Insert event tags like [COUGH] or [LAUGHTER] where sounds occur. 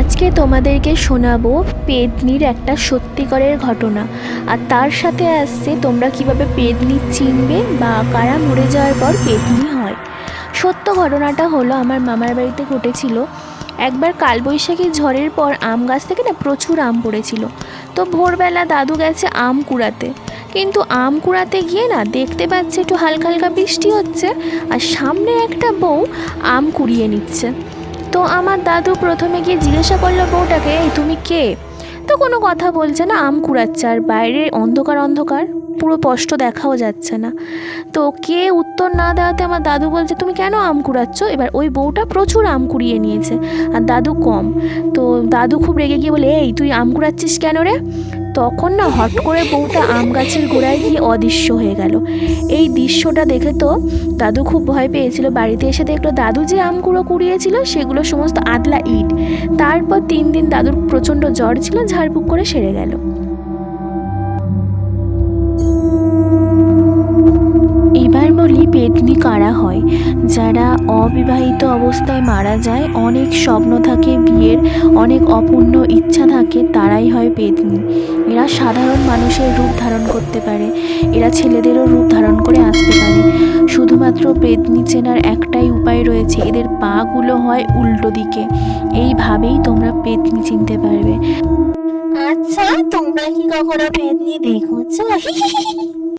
আজকে তোমাদেরকে শোনাবো পেদনির একটা সত্যিকারের ঘটনা। আর তার সাথে আসছে তোমরা কীভাবে পেদনি চিনবে বা কারা মরে যাওয়ার পর পেদনি হয়। সত্য ঘটনাটা হলো, আমার মামার বাড়িতে ঘটেছিল। একবার কালবৈশাখী ঝড়ের পর আম গাছ থেকে না প্রচুর আম পড়েছিল। তো ভোরবেলা দাদু গেছে আম কুড়াতে। কিন্তু আম কুড়াতে গিয়ে না দেখতে পাচ্ছে একটু হালকা হালকা বৃষ্টি হচ্ছে, আর সামনে একটা বউ আম কুড়িয়ে নিচ্ছে। তো আমার দাদু প্রথমে গিয়ে জিজ্ঞাসা করল বউটাকে, এই তুমি কে? তো কোনো কথা বলছে না, আম কুড়াচ্ছে, আর বাইরে অন্ধকার অন্ধকার, পুরো স্পষ্ট দেখাও যাচ্ছে না। তো কে উত্তর না দেওয়াতে আমার দাদু বলছে, তুমি কেন আম কুড়াচ্ছ? এবার ওই বউটা প্রচুর আম কুড়িয়ে নিয়েছে, আর দাদু কম। তো দাদু খুব রেগে গিয়ে বলে, এই, তুই আম কুড়াচ্ছিস কেন রে? তখন না হট করে বউটা আম গাছের গোড়ায় গিয়ে অদৃশ্য হয়ে গেল। এই দৃশ্যটা দেখে তো দাদু খুব ভয় পেয়েছিল। বাড়িতে এসে দেখল, দাদু যে আমগুলো কুড়িয়েছিল, সেগুলো সমস্ত আদলা ইট। তারপর তিন দিন দাদুর প্রচণ্ড জ্বর ছিল, ঝাড়ফুঁক করে সেরে গেল। কারা হয়? যারা অবিবাহিত অবস্থায় মারা যায়, অনেক স্বপ্ন থাকে বিয়ের, অনেক অপূর্ণ ইচ্ছা থাকে, তারাই হয় পেতনি এরা সাধারণ মানুষের রূপ ধারণ করতে পারে, এরা ছেলেদেরও রূপ ধারণ করে আসতে পারে। শুধুমাত্র পেতনি চেনার একটাই উপায় রয়েছে, এদের পাগুলো হয় উল্টো দিকে। এইভাবেই তোমরা পেতনি চিনতে পারবে। আচ্ছা তোমরা কি কখনো পেতনি দেখেছ? [LAUGHS]